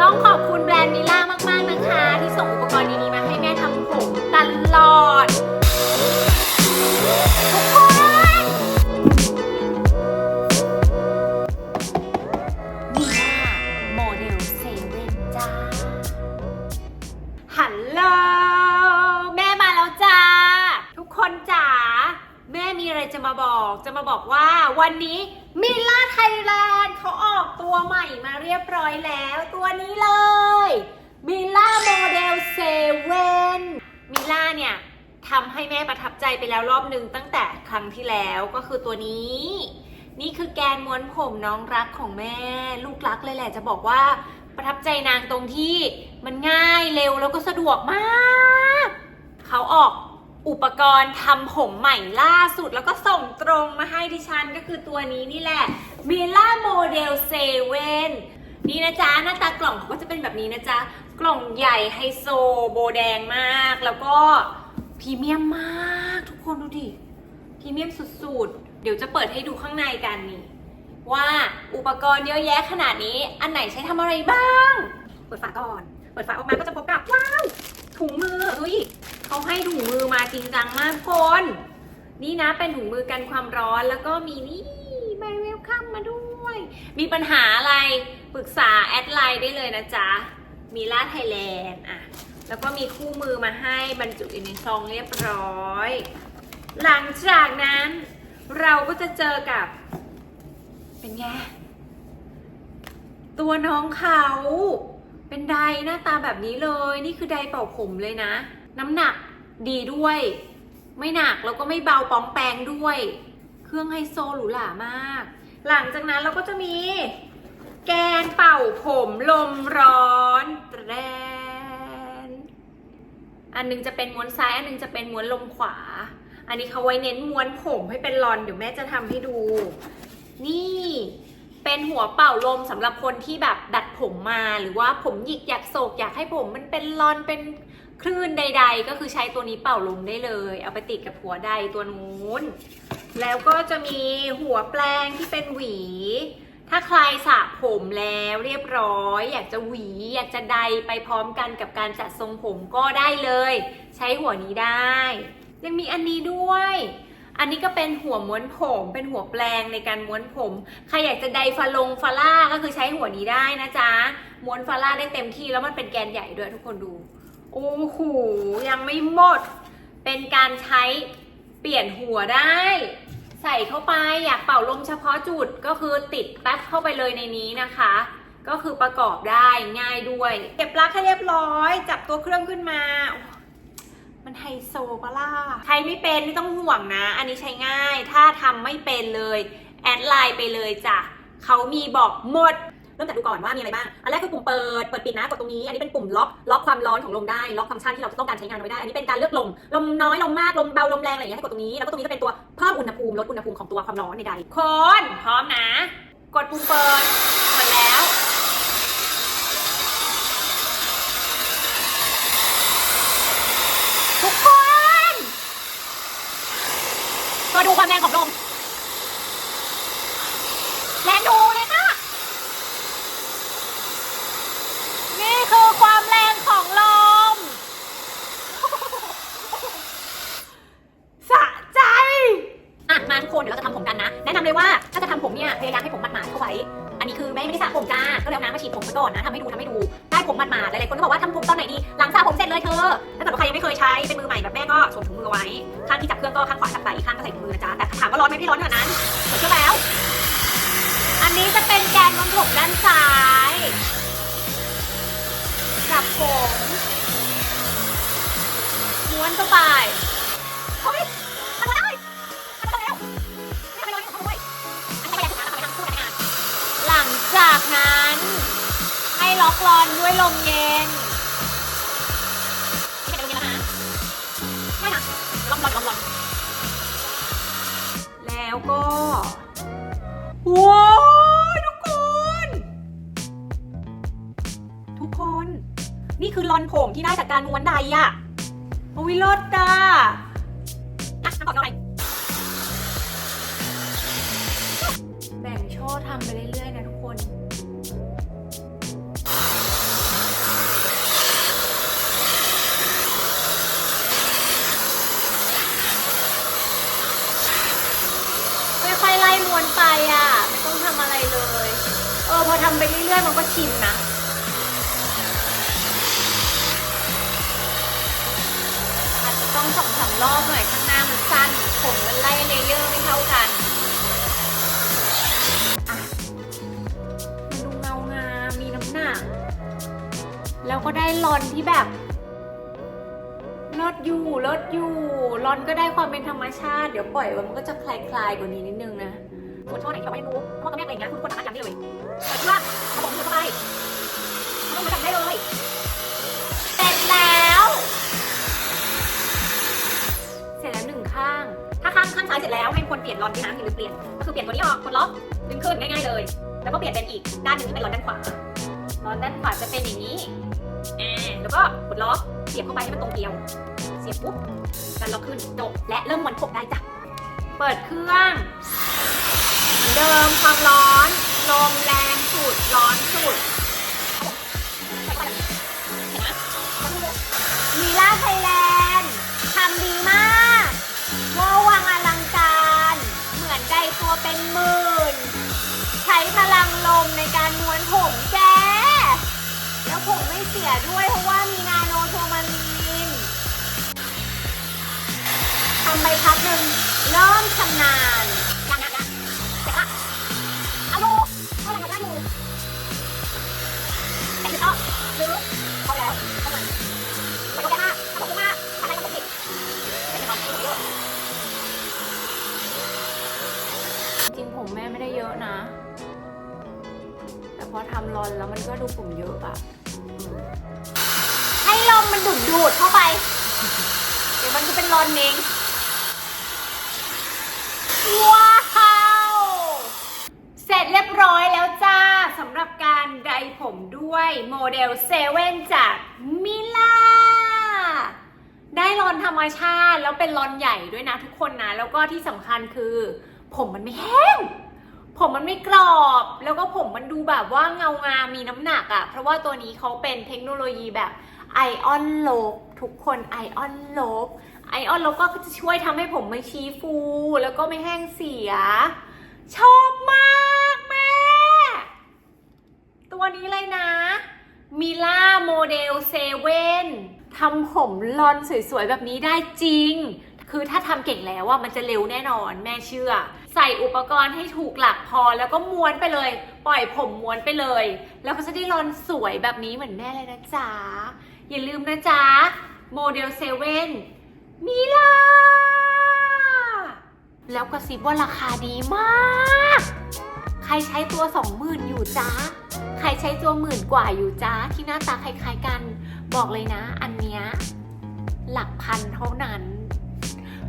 ต้องขอบคุณแบรนด์มิล่ามากๆนะคะ ที่ส่งอุปกรณ์ดีๆมาให้แม่ทำผมตลอด ทุกคนมิล่าโมเดลเซเว่นจ้าฮัลโหลม่มาแล้วจ้า ทุกคนจ๋า แม่มีอะไร จะมาบอกจะมาบอกว่าวันนี้มิล่าไทยแลนด์เขาออกตัวใหม่มาเรียบร้อยแล้วตัวนี้เลยมิล่าโมเดลเซเว่นมิล่าเนี่ยทำให้แม่ประทับใจไปแล้วรอบหนึ่งตั้งแต่ครั้งที่แล้วก็คือตัวนี้ นี่คือแกนม้วนผมน้องรักของแม่ ลูกรักเลยแหละจะบอกว่าประทับใจนางตรงที่มันง่ายเร็วแล้วก็สะดวกมาก เขาออก อุปกรณ์ทำผมใหม่ล่าสุดแล้วก็ส่งตรงมาให้ดิฉันก็คือตัวนี้นี่แหละ m i l a Model 7นี่นะจ๊ะ หน้าตากล่องเขาก็จะเป็นแบบนี้นะจ๊ะ กล่องใหญ่ไฮโซโบแดงมาก แล้วก็พรีเมียมมากทุกคนดูดิพรีเมียมสุดๆ เดี๋ยวจะเปิดให้ดูข้างในกันนี่ว่าอุปกรณ์เยอะแยะขนาดนี้ อันไหนใช้ทำอะไรบ้าง เปิดฝาก่อน เปิดฝาออกมาก็จะพบกับว้าวถุงมือเฮ้ย ให้ถุงมือมาจริงจังมากคน นี่นะเป็นถุงมือกันความร้อนแล้วก็มีนี่ใบเวลคัมมาด้วย มีปัญหาอะไรปรึกษาแอดไลน์ได้เลยนะจ๊ะ มีล่าไทยแลนด์อะ แล้วก็มีคู่มือมาให้บรรจุอยู่ในซองเรียบร้อย หลังจากนั้นเราก็จะเจอกับ เป็นไง ตัวน้องเขาเป็นไดหน้าตาแบบนี้เลย นี่คือไดเป่าผมเลยนะ น้ำหนัก ดีด้วย ไม่หนักแล้วก็ไม่เบาปองแปงด้วย เครื่องไฮโซหรูหรามาก หลังจากนั้นเราก็จะมี แกนเป่าผมลมร้อนแรนอันหนึงจะเป็นม้วนซ้ายอันหนึงจะเป็นม้วนลมขวา อันนี้เขาไว้เน้นม้วนผมให้เป็นรอนเดี๋ยวแม่จะทำให้ดู นี่เป็นหัวเป่าลมสำหรับคนที่แบบดัดผมมาหรือว่าผมหยิกอยากโศกอยากให้ผมมันเป็นรอนเป็น คลื่นใด ๆ ก็คือใช้ตัวนี้เป่าลมได้เลย เอาไปติดกับหัวใดตัวนู้น แล้วก็จะมีหัวแปลงที่เป็นหวี ถ้าใครสระผมแล้วเรียบร้อย อยากจะหวี อยากจะใดไปพร้อมกันกับการจัดทรงผมก็ได้เลย ใช้หัวนี้ได้ ยังมีอันนี้ด้วย อันนี้ก็เป็นหัวม้วนผมเป็นหัวแปลงในการม้วนผมใครอยากจะไดฟาลงฟาล่าก็คือใช้หัวนี้ได้นะจ๊ะม้วนฟาล่าได้เต็มที่แล้วมันเป็นแกนใหญ่ด้วยทุกคนดู โอ้โหยังไม่หมด เป็นการใช้เปลี่ยนหัวได้ ใส่เข้าไปอยากเป่าลมเฉพาะจุดก็คือติดแป๊บเข้าไปเลยในนี้นะคะ ก็คือประกอบได้ง่ายด้วย เก็บปลั๊กให้เรียบร้อย จับตัวเครื่องขึ้นมา มันไฮโซปะล่ะใช้ไม่เป็นไม่ต้องห่วงนะ อันนี้ใช้ง่ายถ้าทำไม่เป็นเลย แอดไลน์ไปเลยจ้ะเขามีบอกหมด ริ่มจากดูก่อนว่ามีอะไรบ้าง อันแรกคือปุ่มเปิด เปิดปิดนะ กดตรงนี้ อันนี้เป็นปุ่มล็อก ล็อกความร้อนของลมได้ ล็อกฟังก์ชันที่เราต้องการใช้งานไว้ได้ อันนี้เป็นการเลือกลม ลมน้อย ลมมาก ลมเบา ลมแรงอะไรอย่างเงี้ยให้กดตรงนี้ แล้วก็ตรงนี้จะเป็นตัวเพิ่มอุณหภูมิ ลดอุณหภูมิของตัวความร้อนในใดคนพร้อมนะ กดปุ่มเปิดเปิดแล้วทุกคนมาดูความแรงของลม เลยเอาน้ำมาฉีดผมไปก่อนนะทำให้ดูทำให้ดูได้ผมหมาดๆหลายๆคนก็บอกว่าทำผมตอนไหนดีหลังสระผมเสร็จเลยเธอถ้าเกิดว่าใครยังไม่เคยใช้เป็นมือใหม่แบบแม่ก็สวมถุงมือไว้ข้างที่จับเครื่องก็ข้างขวาจับไปข้างก็ใส่ถุงมือนะจ๊ะแต่ถามว่าร้อนไหมไม่ร้อนขนาดนั้นเปิดเครื่อแล้ว อันนี้จะเป็นแกนม้วนผมด้านซ้ายจับผมม้วนเข้าไปเฮ้ย อกรอนด้วยลมเย็นไม่ใช่ลมเย็นแล้วนะไม่นะล็อกรอนล็อกรอนแล้วก็ว้าวทุกคน ทุกคน นี่คือรอนผมที่ได้จากการม้วนใดอะโอ้ยเลิศอะอะน้ำก่อนเอาไปแบ่งช่อทำไปเรื่อยๆนะทุกคน ไม่ค่อยไล่มวนไปอะ ไม่ต้องทำอะไรเลย เออ พอทำไปเรื่อยๆ มันก็ชินนะอาจจะต้องสองสามรอบหน่อยข้างหน้ามันสั้นผมมันไล่เลย แล้วก็ได้ลอนที่แบบลดอยู่ลดอยู่ลอนก็ได้ความเป็นธรรมชาติเดี๋ยวปล่อยมันก็จะคลายๆกว่านี้นิดนึงนะส่วนช่อไหนที่เราไม่รู้พ่อกับแม่อะไรอย่างเงี้ยคุณควรสามารถย้ำได้เลยเปิดว่าเขาบอกมือเข้าไปเขาต้องมาจำได้เลยเสร็จแล้ว เสร็จแล้วหนึ่งข้าง ถ้าข้างข้างซ้ายเสร็จแล้วให้คนเปลี่ยนรอนที่น้ำหรือเปลี่ยนก็คือเปลี่ยนตัวนี้ออกกดล็อกดึงขึ้นง่ายๆเลย แล้วก็เปลี่ยนเป็นอีกด้านหนึ่งที่เป็นรอนด้านขวารอนด้านขวาจะเป็นอย่างนี้ อ่าแล้วก็กดล็อกเสียบเข้าไปให้มันตรงเกลียว เสียบปุ๊บกันล็อกขึ้นจบและเริ่มวนผมได้จ้ะ เปิดเครื่องเหมือนเดิมความร้อนลมแรงสุดร้อนสุด ยด้วยเพราะว่ามีนาโนโทมาลีนทำไปพักหนึ่งเริ่มชำนาญยังยังยังเสร็จละเอาดูเอาอะไรมาได้ดูแต่คือต้อซื้อพอแล้วเท่านั้นขอบคุณมากขอบคุณมากอะไรก็ผิดจริงผมแม่ไม่ได้เยอะนะ แต่พอทำรอนแล้วมันก็ดูผมเยอะอะ ให้ลมมันดูดดูดเข้าไป เดี๋ยวมันจะเป็นรอนเองว้าว เสร็จเรียบร้อยแล้วจ้าสำหรับการไดผมด้วยโมเดลเซเว่นจากมิลาได้รอนธรรมชาติ แล้วเป็นรอนใหญ่ด้วยนะทุกคนนะ แล้วก็ที่สำคัญคือ ผมมันไม่แห้ง ผมมันไม่กรอบแล้ว มันดูแบบว่าเงางามมีน้ำหนักอะ่ะ เพราะว่าตัวนี้เขาเป็นเทคโนโลยีแบบไอออนโลบทุกคนไอออนโลบไอออนโลบก็จะช่วยทำให้ผมไม่ชี้ฟู แล้วก็ไม่แห้งเสีย ชอบมากแม่ ตัวนี้เลยนะมิล่าโมเดลเซเว่นทำผมลอนสวยๆ แบบนี้ได้จริง คือถ้าทำเก่งแล้วว่ามันจะเร็วแน่นอนแม่เชื่อ ใส่อุปกรณ์ให้ถูกหลักพอแล้วก็ม้วนไปเลย ปล่อยผมม้วนไปเลย แล้วก็จะได้ลอนสวยแบบนี้เหมือนแม่เลยนะจ๊ะ อย่าลืมนะจ๊ะโมเดลเซเว่นมิล่าแล้วกระซิบว่าราคาดีมาก ใครใช้ตัวสองหมื่นอยู่จ้าใครใช้ตัวหมื่นกว่าอยู่จ้าที่หน้าตาคล้ายๆกัน บอกเลยนะ อันเนี้ยหลักพันเท่านั้น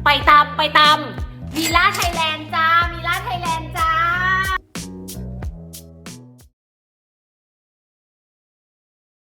ไปตามไปตามวีล่าไทยแลนด์จ้ามีล่าไทยแลนด์จ้า